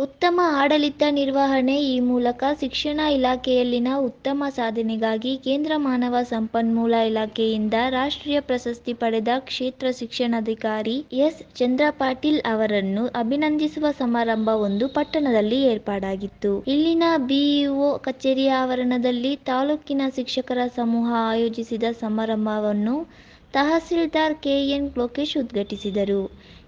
ಉತ್ತಮ ಆಡಳಿತ ನಿರ್ವಹಣೆ ಈ ಮೂಲಕ ಶಿಕ್ಷಣ ಇಲಾಖೆಯಲ್ಲಿನ ಉತ್ತಮ ಸಾಧನೆಗಾಗಿ ಕೇಂದ್ರ ಮಾನವ ಸಂಪನ್ಮೂಲ ಇಲಾಖೆಯಿಂದ ರಾಷ್ಟ್ರೀಯ ಪ್ರಶಸ್ತಿ ಪಡೆದ ಕ್ಷೇತ್ರ ಶಿಕ್ಷಣಾಧಿಕಾರಿ ಎಸ್. ಚಂದ್ರಪಾಟೀಲ್ ಅವರನ್ನು ಅಭಿನಂದಿಸುವ ಸಮಾರಂಭವೊಂದು ಪಟ್ಟಣದಲ್ಲಿ ಏರ್ಪಾಡಾಗಿತ್ತು. ಇಲ್ಲಿನ ಬಿಇಒ ಕಚೇರಿಯ ಆವರಣದಲ್ಲಿ ತಾಲೂಕಿನ ಶಿಕ್ಷಕರ ಸಮೂಹ ಆಯೋಜಿಸಿದ ಸಮಾರಂಭವನ್ನು ತಹಸೀಲ್ದಾರ್ ಕೆಎನ್ ಲೋಕೇಶ್ ಉದ್ಘಾಟಿಸಿದರು.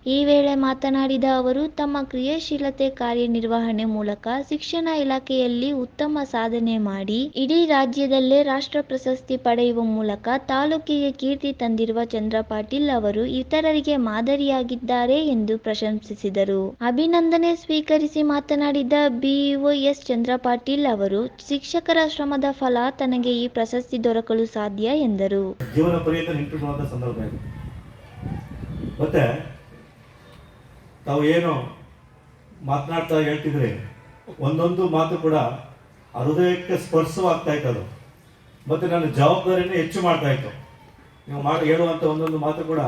ಈ ವೇಳೆ ಮಾತನಾಡಿದ ಅವರು, ತಮ್ಮ ಕ್ರಿಯಾಶೀಲತೆ ಕಾರ್ಯನಿರ್ವಹಣೆ ಮೂಲಕ ಶಿಕ್ಷಣ ಇಲಾಖೆಯಲ್ಲಿ ಉತ್ತಮ ಸಾಧನೆ ಮಾಡಿ, ಇಡೀ ರಾಜ್ಯದಲ್ಲೇ ರಾಷ್ಟ್ರ ಪ್ರಶಸ್ತಿ ಪಡೆಯುವ ಮೂಲಕ ತಾಲೂಕಿಗೆ ಕೀರ್ತಿ ತಂದಿರುವ ಚಂದ್ರಪಾಟೀಲ್ ಅವರು ಇತರರಿಗೆ ಮಾದರಿಯಾಗಿದ್ದಾರೆ ಎಂದು ಪ್ರಶಂಸಿಸಿದರು. ಅಭಿನಂದನೆ ಸ್ವೀಕರಿಸಿ ಮಾತನಾಡಿದ ಬಿಇಒ ಎಸ್. ಚಂದ್ರಪಾಟೀಲ್ ಅವರು, ಶಿಕ್ಷಕರ ಶ್ರಮದ ಫಲ ತನಗೆ ಈ ಪ್ರಶಸ್ತಿ ದೊರಕಲು ಸಾಧ್ಯ ಎಂದರು. ಪರ್ಯಂತ ಸಂದರ್ಭ ಇದು. ಮತ್ತೆ ತಾವು ಏನು ಮಾತನಾಡ್ತಾ ಹೇಳ್ತಿದ್ರಿ ಒಂದೊಂದು ಮಾತು ಕೂಡ ಹೃದಯಕ್ಕೆ ಸ್ಪರ್ಶವಾಗ್ತಾ ಇತ್ತು ಅದು. ಮತ್ತೆ ನನ್ನ ಜವಾಬ್ದಾರಿನೇ ಹೆಚ್ಚು ಮಾಡ್ತಾ ಇತ್ತು. ನೀವು ಮಾಡಿ ಹೇಳುವಂಥ ಒಂದೊಂದು ಮಾತು ಕೂಡ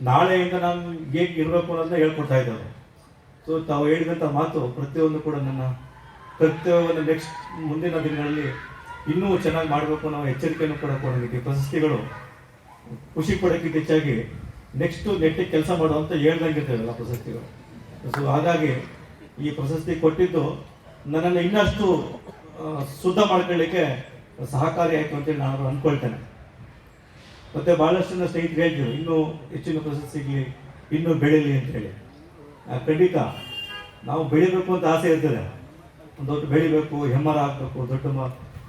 ನಾಳೆಯಿಂದ ನಾನು ಹೇಗೆ ಇರಬೇಕು ಅನ್ನೋದನ್ನ ಹೇಳ್ಕೊಡ್ತಾ ಇದ್ದವರು ಸೊ ತಾವು ಹೇಳಿದಂಥ ಮಾತು ಪ್ರತಿಯೊಂದು ಕೂಡ ನನ್ನ ಪ್ರತಿಯೊಂದು ನೆಕ್ಸ್ಟ್ ಮುಂದಿನ ದಿನಗಳಲ್ಲಿ ಇನ್ನೂ ಚೆನ್ನಾಗಿ ಮಾಡಬೇಕು ಅನ್ನೋ ಎಚ್ಚರಿಕೆಯನ್ನು ಕೂಡ ಕೊಡೋದಕ್ಕೆ ಪ್ರಶಸ್ತಿಗಳು ಖುಷಿ ಪಡೋಕ್ಕಿಂತ ಹೆಚ್ಚಾಗಿ ನೆಕ್ಸ್ಟ್ ನೆಟ್ಟಿಗೆ ಕೆಲಸ ಮಾಡುವಂತ ಹೇಳ್ದಂಗಿರ್ತಾರಲ್ಲ ಪ್ರಶಸ್ತಿಗಳು. ಸೊ ಹಾಗಾಗಿ ಈ ಪ್ರಶಸ್ತಿ ಕೊಟ್ಟಿದ್ದು ನನ್ನನ್ನು ಇನ್ನಷ್ಟು ಶುದ್ಧ ಮಾಡ್ಕೊಳ್ಳಿಕ್ಕೆ ಸಹಕಾರಿ ಆಯಿತು ಅಂತೇಳಿ ನಾನು ಅಂದ್ಕೊಳ್ತೇನೆ ಮತ್ತೆ ಭಾಳಷ್ಟು ಜನ ಸ್ನೇಹಿತರು ಹೇಳ್ತೀವಿ ಇನ್ನೂ ಹೆಚ್ಚಿನ ಪ್ರಶಸ್ತಿ ಸಿಗಲಿ ಇನ್ನೂ ಬೆಳೀಲಿ ಅಂತೇಳಿ. ಖಂಡಿತ ನಾವು ಬೆಳಿಬೇಕು ಅಂತ ಆಸೆ ಇರ್ತದೆ. ಒಂದು ದೊಡ್ಡ ಬೆಳಿಬೇಕು, ಹೆಮ್ಮರ ಆಗಬೇಕು, ದೊಡ್ಡ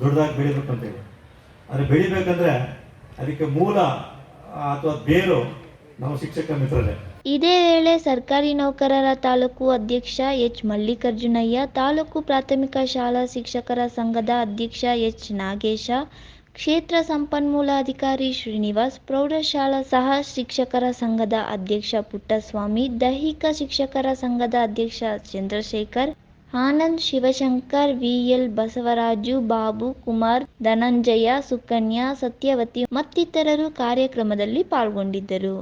ದೊಡ್ಡದಾಗಿ ಬೆಳಿಬೇಕು ಅಂತೇಳಿ. ಆದರೆ ಬೆಳಿಬೇಕಂದ್ರೆ ಅದಕ್ಕೆ ಮೂಲ ಅಥವಾ ಬೇರು ನಮ್ಮ ಶಿಕ್ಷಕ ಮಿತ್ರರೇ. ಇದೇ ವೇಳೆ ಸರ್ಕಾರಿ ನೌಕರರ ತಾಲೂಕು ಅಧ್ಯಕ್ಷ ಎಚ್. ಮಲ್ಲಿಕಾರ್ಜುನಯ್ಯ, ತಾಲೂಕು ಪ್ರಾಥಮಿಕ ಶಾಲಾ ಶಿಕ್ಷಕರ ಸಂಘದ ಅಧ್ಯಕ್ಷ ಎಚ್. ನಾಗೇಶ, ಕ್ಷೇತ್ರ ಸಂಪನ್ಮೂಲ ಅಧಿಕಾರಿ ಶ್ರೀನಿವಾಸ್, ಪ್ರೌಢಶಾಲಾ ಸಹ ಶಿಕ್ಷಕರ ಸಂಘದ ಅಧ್ಯಕ್ಷ ಪುಟ್ಟಸ್ವಾಮಿ, ದೈಹಿಕ ಶಿಕ್ಷಕರ ಸಂಘದ ಅಧ್ಯಕ್ಷ ಚಂದ್ರಶೇಖರ್ ಆನಂದ್ ಶಿವಶಂಕರ್ ವಿಎಲ್ ಬಸವರಾಜು ಬಾಬು ಕುಮಾರ್ ಧನಂಜಯ ಸುಕನ್ಯಾ ಸತ್ಯವತಿ ಮತ್ತಿತರರು ಕಾರ್ಯಕ್ರಮದಲ್ಲಿ ಪಾಲ್ಗೊಂಡಿದ್ದರು.